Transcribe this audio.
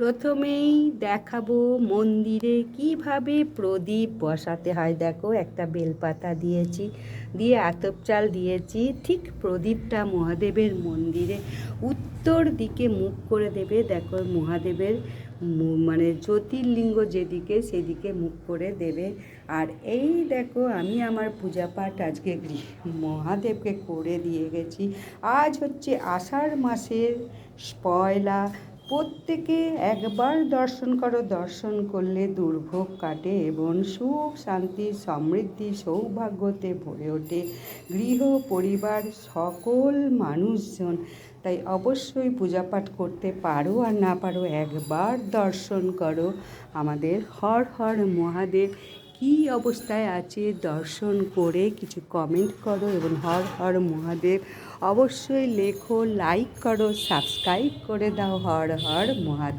প্রথমেই দেখাবো মন্দিরে কীভাবে প্রদীপ বসাতে হয়। দেখো, একটা বেলপাতা দিয়েছি, দিয়ে আতপ চাল দিয়েছি, ঠিক প্রদীপটা মহাদেবের মন্দিরে উত্তর দিকে মুখ করে দেবে। দেখো, মহাদেবের মানে জ্যোতির্লিঙ্গ যেদিকে, সেদিকে মুখ করে দেবে। আর এই দেখো, আমি আমার পূজা পাঠ আজকে মহাদেবকে করে দিয়ে গেছি। আজ হচ্ছে আষাঢ় মাসের পয়লা প্রত্যেকে একবার দর্শন করো, দর্শন করলে দুর্ভোগ কাটে এবং সুখ, শান্তি, সমৃদ্ধি, সৌভাগ্যতে ভরে ওঠে। গৃহ পরিবার, সকল মানুষজন। তাই অবশ্যই পূজা পাঠ করতে পারো আর না পারো একবার দর্শন করো। আমাদের হর হর মহাদেব। কী অবস্থায় আছে? দর্শন করে কিছু কমেন্ট করো এবং হর হর মহাদেব, অবশ্যই লেখো লাইক করো সাবস্ক্রাইব করে দাও হর হর মহাদেব।